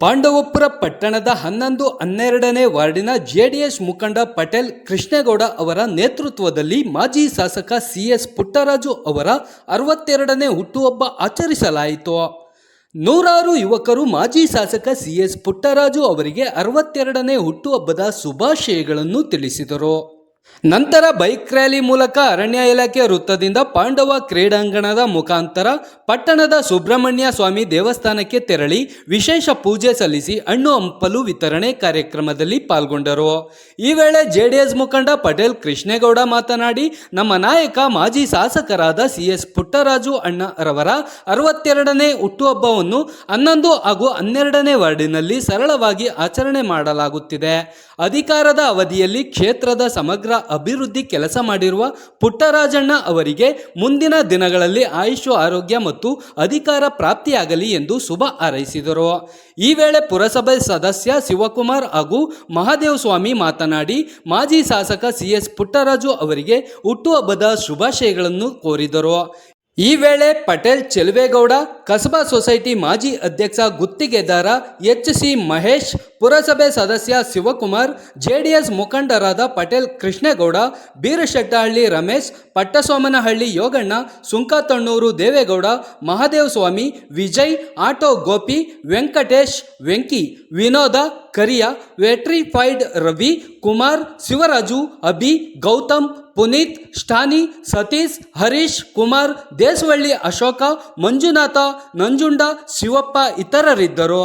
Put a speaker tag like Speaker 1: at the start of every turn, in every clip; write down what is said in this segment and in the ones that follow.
Speaker 1: ಪಾಂಡವಪುರ ಪಟ್ಟಣದ ಹನ್ನೊಂದು ಹನ್ನೆರಡನೇ ವಾರ್ಡಿನ ಜೆಡಿಎಸ್ ಮುಖಂಡ ಪಟೇಲ್ ಕೃಷ್ಣೇಗೌಡ ಅವರ ನೇತೃತ್ವದಲ್ಲಿ ಮಾಜಿ ಶಾಸಕ ಸಿ ಎಸ್ ಪುಟ್ಟರಾಜು ಅವರ ಅರವತ್ತೆರಡನೇ ಹುಟ್ಟುಹಬ್ಬ ಆಚರಿಸಲಾಯಿತು. ನೂರಾರು ಯುವಕರು ಮಾಜಿ ಶಾಸಕ ಸಿಎಸ್ ಪುಟ್ಟರಾಜು ಅವರಿಗೆ ಅರವತ್ತೆರಡನೇ ಹುಟ್ಟುಹಬ್ಬದ ಶುಭಾಶಯಗಳನ್ನು ತಿಳಿಸಿದರು. ನಂತರ ಬೈಕ್ ರ್ಯಾಲಿ ಮೂಲಕ ಅರಣ್ಯ ಇಲಾಖೆ ವೃತ್ತದಿಂದ ಪಾಂಡವ ಕ್ರೀಡಾಂಗಣದ ಮುಖಾಂತರ ಪಟ್ಟಣದ ಸುಬ್ರಹ್ಮಣ್ಯ ಸ್ವಾಮಿ ದೇವಸ್ಥಾನಕ್ಕೆ ತೆರಳಿ ವಿಶೇಷ ಪೂಜೆ ಸಲ್ಲಿಸಿ ಹಣ್ಣು ಹಂಪಲು ವಿತರಣೆ ಕಾರ್ಯಕ್ರಮದಲ್ಲಿ ಪಾಲ್ಗೊಂಡರು. ಈ ವೇಳೆ ಜೆಡಿಎಸ್ ಮುಖಂಡ ಪಟೇಲ್ ಕೃಷ್ಣೇಗೌಡ ಮಾತನಾಡಿ, ನಮ್ಮ ನಾಯಕ ಮಾಜಿ ಶಾಸಕರಾದ ಸಿಎಸ್ ಪುಟ್ಟರಾಜು ಅಣ್ಣ ರವರ ಅರವತ್ತೆರಡನೇ ಹುಟ್ಟುಹಬ್ಬವನ್ನು ಹನ್ನೊಂದು ಹಾಗೂ ಹನ್ನೆರಡನೇ ವಾರ್ಡಿನಲ್ಲಿ ಸರಳವಾಗಿ ಆಚರಣೆ ಮಾಡಲಾಗುತ್ತಿದೆ. ಅಧಿಕಾರದ ಅವಧಿಯಲ್ಲಿ ಕ್ಷೇತ್ರದ ಸಮಗ್ರ ಅಭಿವೃದ್ಧಿ ಕೆಲಸ ಮಾಡಿರುವ ಪುಟ್ಟರಾಜಣ್ಣ ಅವರಿಗೆ ಮುಂದಿನ ದಿನಗಳಲ್ಲಿ ಆಯುಷ್, ಆರೋಗ್ಯ ಮತ್ತು ಅಧಿಕಾರ ಪ್ರಾಪ್ತಿಯಾಗಲಿ ಎಂದು ಶುಭ ಹಾರೈಸಿದರು. ಈ ವೇಳೆ ಪುರಸಭೆ ಸದಸ್ಯ ಶಿವಕುಮಾರ್ ಹಾಗೂ ಮಹಾದೇವ್ ಸ್ವಾಮಿ ಮಾತನಾಡಿ, ಮಾಜಿ ಶಾಸಕ ಸಿಎಸ್ ಪುಟ್ಟರಾಜು ಅವರಿಗೆ ಹುಟ್ಟುಹಬ್ಬದ ಶುಭಾಶಯಗಳನ್ನು ಕೋರಿದರು. ಈ ವೇಳೆ ಪಟೇಲ್ ಚೆಲುವೇಗೌಡ, ಕಸಬಾ ಸೊಸೈಟಿ ಮಾಜಿ ಅಧ್ಯಕ್ಷ ಗುತ್ತಿಗೆದಾರ ಎಚ್ ಸಿ ಮಹೇಶ್, ಪುರಸಭೆ ಸದಸ್ಯ ಶಿವಕುಮಾರ್, ಜೆಡಿಎಸ್ ಮುಖಂಡರಾದ Patel Krishnegowda, Beerashettahalli Ramesh, Pattasomanahalli Yoganna, Sunkatannur Devegowda Mahadevaswamy Vijay, auto Gopi, Venkatesh, Venki, Vinoda, Kariya, vitrified Ravi Kumar, Shivaraju, Abhi, Gautham, Puneeth, Stany, Satish, Harish, Kumar, Desavalli, Ashoka, Manjunatha, Nanjunda, Shivappa ಇತರರಿದ್ದರು.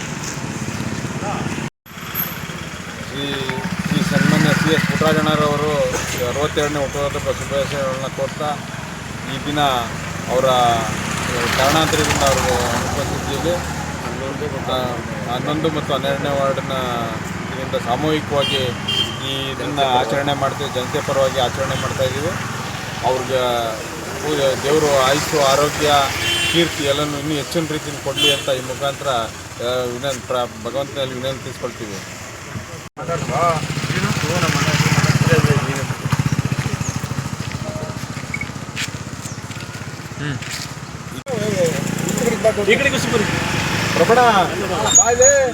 Speaker 2: ಪುಟ್ಟರಾಜಣ್ಣರವರು ಅರವತ್ತೆರಡನೇ ಹುಟ್ಟುಹಬ್ಬದ ಶುಭಾಶಯಗಳನ್ನ ಕೋರ್ತಾ ಈ ದಿನ ಅವರ ಕಾರಣಾಂತರದಿಂದ ಅವರು ಉಪಸ್ಥಿತಿಯಲ್ಲಿ ಆ, ಹನ್ನೊಂದು ಮತ್ತು ಹನ್ನೆರಡನೇ ವಾರ್ಡಿನ ಇದರಿಂದ ಸಾಮೂಹಿಕವಾಗಿ ಈ ಇದನ್ನು ಆಚರಣೆ ಮಾಡ್ತೀವಿ ಜನತೆ ಪರವಾಗಿ ಆಚರಣೆ ಮಾಡ್ತಾ ಇದ್ದೀವಿ. ಅವ್ರಿಗೆ ದೇವರು ಆಯುಸ್ಸು ಆರೋಗ್ಯ ಕೀರ್ತಿ ಎಲ್ಲನೂ ಇನ್ನೂ ಹೆಚ್ಚಿನ ರೀತಿಯಿಂದ ಕೊಡಲಿ ಅಂತ ಈ ಮುಖಾಂತರ ಪ್ರ ಭಗವಂತನಲ್ಲಿ ವಿನಂತಿಸ್ಕೊಳ್ತೀವಿ.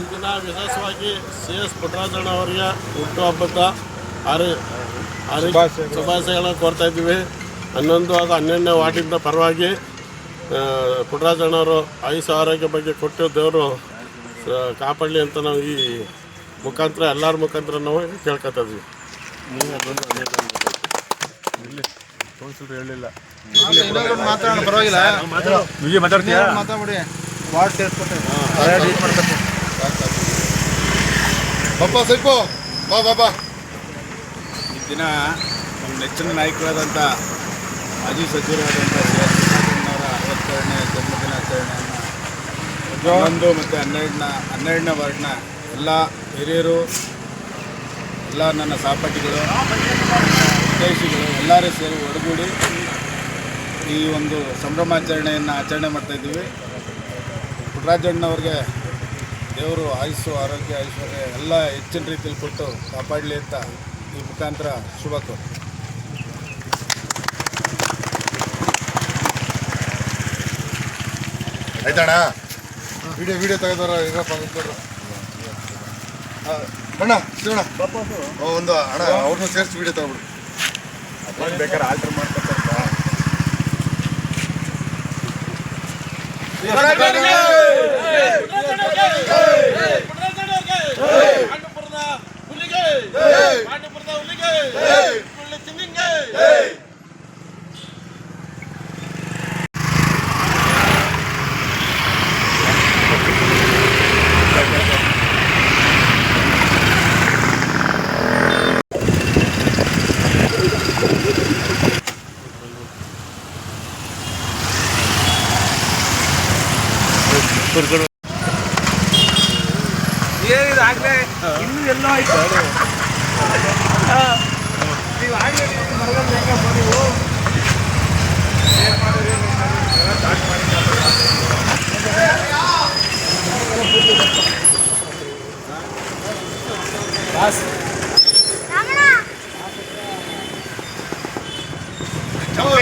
Speaker 3: ದಿನ ವಿಶೇಷವಾಗಿ ಸಿ ಎಸ್ ಪುಟ್ಟರಾಜಣ್ಣ ಅವರಿಗೆ ಹುಟ್ಟುಹಬ್ಬದ ಆರು ಆರು ಶುಭಾಶಯಗಳನ್ನು ಕೋರ್ತಾ ಇದ್ದೀವಿ. ಹನ್ನೊಂದು ಅದು ಹನ್ನೆರಡನೇ ವಾರ್ಡಿಂದ ಪರವಾಗಿ ಪುಟ್ಟರಾಜಣ್ಣವರು ಆಯುಷ ಆರೋಗ್ಯ ಬಗ್ಗೆ ಕೊಟ್ಟು ದೇವರು ಕಾಪಾಡಲಿ ಅಂತ ನಾವು ಈ ಮುಖಾಂತರ ಎಲ್ಲರ ಮುಖಾಂತರ ನಾವು ಕೇಳ್ಕೊತಾ ಇದ್ವಿ
Speaker 4: ಮಾತಾಡೋಣ ಪರವಾಗಿಲ್ಲ. ಮಾತಾಡ್ಬಿಡಿ. ವಾರ್ಡ್ ಸೇರಿಸ್ಕೊತೇವೆ
Speaker 5: ಬಾಬಾ ಸ್ವಲ್ಪ ಬಾ ಬಾ
Speaker 2: ಈ ದಿನ ನಮ್ಮ ನೆಚ್ಚಿನ ನಾಯಕರಾದಂಥ ಮಾಜಿ ಸಚಿವರಾದಂಥ ಸಿ. ಎಸ್ ಅರವತ್ತೆರಡನೇ ಜನ್ಮದಿನಾಚರಣೆಯನ್ನು ಹನ್ನೊಂದು ಮತ್ತು ಹನ್ನೆರಡನ ಹನ್ನೆರಡನೇ ವಾರ್ಡ್ನ ಎಲ್ಲ ಹಿರಿಯರು ಎಲ್ಲ ನನ್ನ ಸಹಪಾಠಿಗಳು ಎಲ್ಲರೂ ಸೇರಿ ಒಡಗೂಡಿ ಈ ಒಂದು ಸಂಭ್ರಮಾಚರಣೆಯನ್ನು ಆಚರಣೆ ಮಾಡ್ತಾಯಿದ್ದೀವಿ ಪುಟ್ಟರಾಜಣ್ಣವ್ರಿಗೆ ದೇವರು ಆಯುಸ್ಸು ಆರೋಗ್ಯ ಐಶ್ವರ್ಯ ಎಲ್ಲ ಹೆಚ್ಚಿನ ರೀತಿಯಲ್ಲಿ ಕೊಟ್ಟು ಕಾಪಾಡಲಿ ಅಂತ ಈ ಮುಖಾಂತರ ಶುಭ ಕೋರಿ.
Speaker 5: ಆಯ್ತಣ್ಣ? ವಿಡಿಯೋ ವಿಡಿಯೋ ತೆಗೆದವ್ರ ಇರಪ್ಪ ನಿಂತ್ಕೊಡ್ರು. ಆ, ಅಣ್ಣ ಶಿವಣ್ಣ ಒಂದು ಅಣ್ಣ ಅವ್ರನ್ನೂ ಸೇರಿಸಿ ವಿಡಿಯೋ ತಗೊಬಿಡು
Speaker 2: ಬೇಕಾದ್ರೆ ಆಲ್ಟರ್ ಮಾಡ್ಕೊತಾರೆ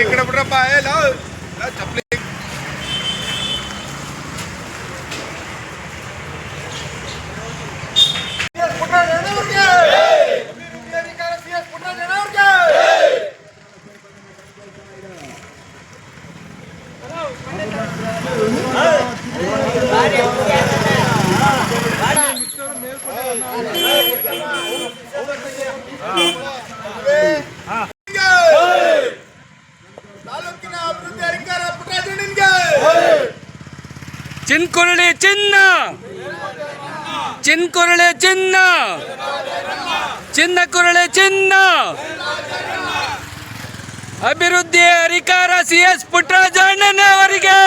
Speaker 2: ఇక్కడ ಬಿಡ್ರಪ್ಪ ಏ ಲವ್ ಚಪ್ಪಲಿ ತಾಲೂಕಿನ
Speaker 1: ಚಿನ್ನ ಚಿನ್ಕುರಳಿ ಚಿನ್ನ ಚಿನ್ನ ಕುರಳೆ ಚಿನ್ನ ಅಭಿವೃದ್ಧಿ ಅಧಿಕಾರ ಸಿ ಎಸ್
Speaker 5: ಪುಟ್ಟರಾಜಣ್ಣನ ಅವರಿಗೆ